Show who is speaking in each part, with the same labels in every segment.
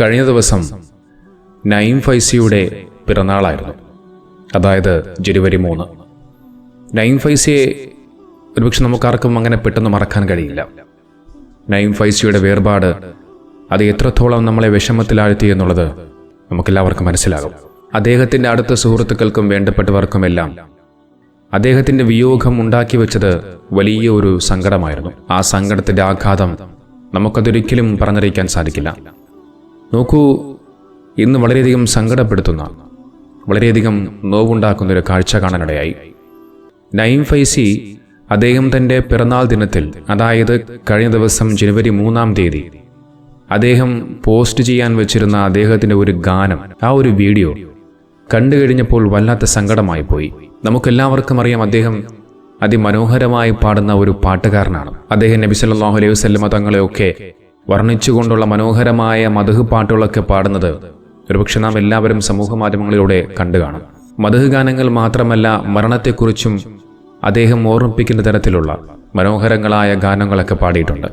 Speaker 1: കഴിഞ്ഞ ദിവസം നൈം ഫൈസിയുടെ പിറന്നാളായിരുന്നു. അതായത് ജനുവരി മൂന്ന്. നൈം ഫൈസിയെ ഒരുപക്ഷെ നമുക്കാർക്കും അങ്ങനെ പെട്ടെന്ന് മറക്കാൻ കഴിയില്ല. നൈം ഫൈസിയുടെ വേർപാട് അത് എത്രത്തോളം നമ്മളെ വിഷമത്തിലാഴ്ത്തി എന്നുള്ളത് നമുക്കെല്ലാവർക്കും മനസ്സിലാകും. അദ്ദേഹത്തിന്റെ അടുത്ത സുഹൃത്തുക്കൾക്കും വേണ്ടപ്പെട്ടവർക്കുമെല്ലാം അദ്ദേഹത്തിന്റെ വിയോഗം ഉണ്ടാക്കി വെച്ചത് വലിയ ഒരു സങ്കടമായിരുന്നു. ആ സങ്കടത്തിന്റെ ആഘാതം നമുക്കതൊരിക്കലും പറഞ്ഞറിയിക്കാൻ സാധിക്കില്ല. നോക്കൂ ഇന്ന് വളരെയധികം സങ്കടപ്പെടുത്തുന്ന വളരെയധികം നോവുണ്ടാക്കുന്ന ഒരു കാഴ്ച കാണാനിടയായി. നയിം ഫൈസി അദ്ദേഹം തന്റെ പിറന്നാൾ ദിനത്തിൽ അതായത് കഴിഞ്ഞ ദിവസം ജനുവരി മൂന്നാം തീയതി അദ്ദേഹം പോസ്റ്റ് ചെയ്യാൻ വെച്ചിരുന്ന അദ്ദേഹത്തിന്റെ ഒരു ഗാനം ആ ഒരു വീഡിയോ കണ്ടു കഴിഞ്ഞപ്പോൾ വല്ലാത്ത സങ്കടമായി പോയി. നമുക്കെല്ലാവർക്കും അറിയാം അദ്ദേഹം അതിമനോഹരമായി പാടുന്ന ഒരു പാട്ടുകാരനാണ്. അദ്ദേഹം നബി സല്ലല്ലാഹു അലൈഹി വസല്ലമ തങ്ങളെയൊക്കെ വർണിച്ചുകൊണ്ടുള്ള മനോഹരമായ മധുഹ് പാട്ടുകളൊക്കെ പാടുന്നത് ഒരുപക്ഷെ നാം എല്ലാവരും സമൂഹ മാധ്യമങ്ങളിലൂടെ കണ്ടു കാണും. മധുഹ് ഗാനങ്ങൾ മാത്രമല്ല മരണത്തെക്കുറിച്ചും അദ്ദേഹം ഓർമ്മിപ്പിക്കുന്ന തരത്തിലുള്ള മനോഹരങ്ങളായ ഗാനങ്ങളൊക്കെ പാടിയിട്ടുണ്ട്.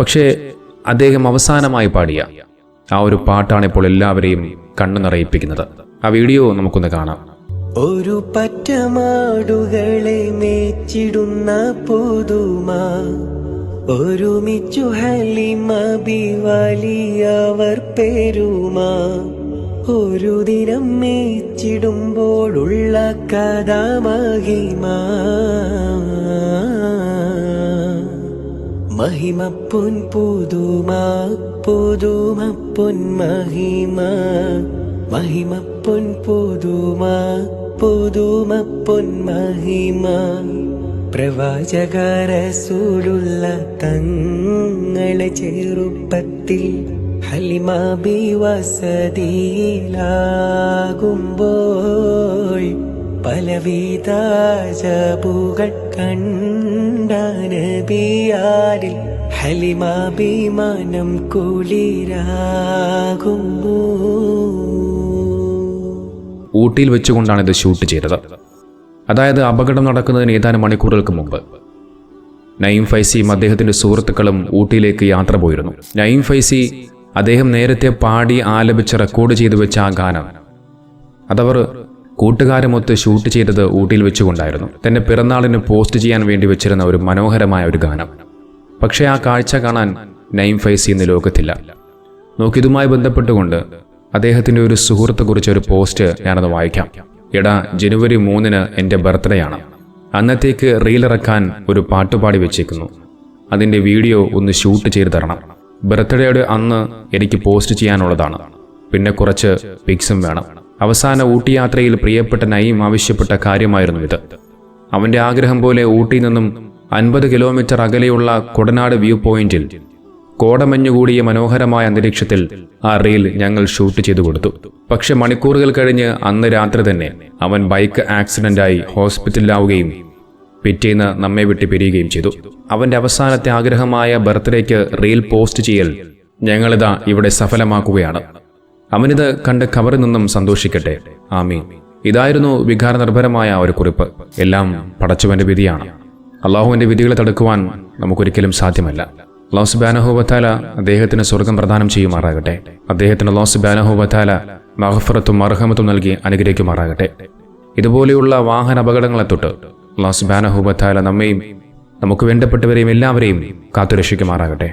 Speaker 1: പക്ഷേ അദ്ദേഹം അവസാനമായി പാടിയ ആ ഒരു പാട്ടാണ് ഇപ്പോൾ എല്ലാവരെയും കണ്ണു നിറയിപ്പിക്കുന്നത്. ആ വീഡിയോ നമുക്കൊന്ന് കാണാം.
Speaker 2: ഒരു പറ്റമാടുകളെ മേച്ചിടുന്ന പുതുമ ഒരുമിച്ചു ഹലിമ ബിവലിയവർ പെരുമ. ഒരു ദിനം മേച്ചിടുമ്പോഴുള്ള കഥാമഹിമ. മഹിമ മഹിമ പൊൻ പുതുമ പുതുമ പൊൻ മഹിമ. മഹിമ പൊൻ പുതുമ പുതുമ പൊൻ മഹിമ. പ്രവാചകരസൂലുള്ള തങ്ങളെ ചെറുപ്പത്തിൽ ഹലിമാബി വസതിയിലാകുമ്പോൾ പലവിധ ജബുകൾ ഹലിമാഭിമാനം കുളിരാകുമ്പോ ഹലിമ ബിമാനം കുളിരാകുന്നു
Speaker 1: ഊട്ടിയിൽ വെച്ചുകൊണ്ടാണ് ഇത് ഷൂട്ട് ചെയ്തത്. അതായത് അപകടം നടക്കുന്നതിന് ഏതാനും മണിക്കൂറുകൾക്ക് മുമ്പ്. നയീം ഫൈസിയും അദ്ദേഹത്തിന്റെ സുഹൃത്തുക്കളും ഊട്ടിയിലേക്ക് യാത്ര പോയിരുന്നു. നയീം ഫൈസി അദ്ദേഹം നേരത്തെ പാടി ആലപിച്ച് റെക്കോർഡ് ചെയ്തു വെച്ച ആ ഗാനം അതവർ കൂട്ടുകാരുമൊത്ത് ഷൂട്ട് ചെയ്തത് ഊട്ടിയിൽ വെച്ചുകൊണ്ടായിരുന്നു. തന്നെ പിറന്നാളിന് പോസ്റ്റ് ചെയ്യാൻ വേണ്ടി വെച്ചിരുന്ന ഒരു മനോഹരമായ ഒരു ഗാനം. പക്ഷേ ആ കാഴ്ച കാണാൻ നയിം ഫൈസി ഇന്ന് ലോകത്തില്ല. നോക്കിതുമായി ബന്ധപ്പെട്ടുകൊണ്ട് അദ്ദേഹത്തിന്റെ ഒരു സുഹൃത്തെക്കുറിച്ച് ഒരു പോസ്റ്റ് ഞാനത് വായിക്കാം. എടാ ജനുവരി മൂന്നിന് എന്റെ ബർത്ത്ഡേ ആണ് അന്നത്തേക്ക് റീലിറക്കാൻ ഒരു പാട്ടുപാടി വെച്ചേക്കുന്നു. അതിന്റെ വീഡിയോ ഒന്ന് ഷൂട്ട് ചെയ്ത് തരണം. ബർത്ത്ഡേയുടെ അന്ന് എനിക്ക് പോസ്റ്റ് ചെയ്യാനുള്ളതാണ്. പിന്നെ കുറച്ച് പിക്സും വേണം. അവസാന ഊട്ടി യാത്രയിൽ പ്രിയപ്പെട്ട നയീം ആവശ്യപ്പെട്ട കാര്യമായിരുന്നു ഇത്. അവന്റെ ആഗ്രഹം പോലെ ഊട്ടിയിൽ നിന്നും അൻപത് കിലോമീറ്റർ അകലെയുള്ള കൊടനാട് വ്യൂ പോയിന്റിൽ കോടമഞ്ഞുകൂടിയ മനോഹരമായ അന്തരീക്ഷത്തിൽ ആ റീൽ ഞങ്ങൾ ഷൂട്ട് ചെയ്തു കൊടുത്തു. പക്ഷെ മണിക്കൂറുകൾ കഴിഞ്ഞ് അന്ന് രാത്രി തന്നെ അവൻ ബൈക്ക് ആക്സിഡന്റായി ഹോസ്പിറ്റലിലാവുകയും പിറ്റേന്ന് നമ്മെ വിട്ട് പിരിയുകയും ചെയ്തു. അവന്റെ അവസാനത്തെ ആഗ്രഹമായ ബർത്ത്ഡേക്ക് റീൽ പോസ്റ്റ് ചെയ്യൽ ഞങ്ങളിതാ ഇവിടെ സഫലമാക്കുകയാണ്. അവനിത് കണ്ട് കവറിൽ നിന്നും സന്തോഷിക്കട്ടെ. ആമീൻ. ഇതായിരുന്നു വികാരനിർഭരമായ ഒരു കുറിപ്പ്. എല്ലാം പടച്ചുവന്റെ വിധിയാണ്. അള്ളാഹുവിന്റെ വിധികളെ തടുക്കുവാൻ നമുക്കൊരിക്കലും സാധ്യമല്ല. ലോസ് ബാനഹോബത്താല അദ്ദേഹത്തിന് സ്വർഗം പ്രദാനം ചെയ്യുമാറാകട്ടെ. അദ്ദേഹത്തിന് ലോസ് ബാനഹോബത്താല മഹഫറത്തും അർഹമത്തും നൽകി അനുഗ്രഹിക്കുമാറാകട്ടെ. ഇതുപോലെയുള്ള വാഹന അപകടങ്ങളെ തൊട്ട് ലോസ് ബാനഹോബത്താല നമ്മയും നമുക്ക് വേണ്ടപ്പെട്ടവരെയും എല്ലാവരെയും കാത്തുരക്ഷിക്കുമാറാകട്ടെ.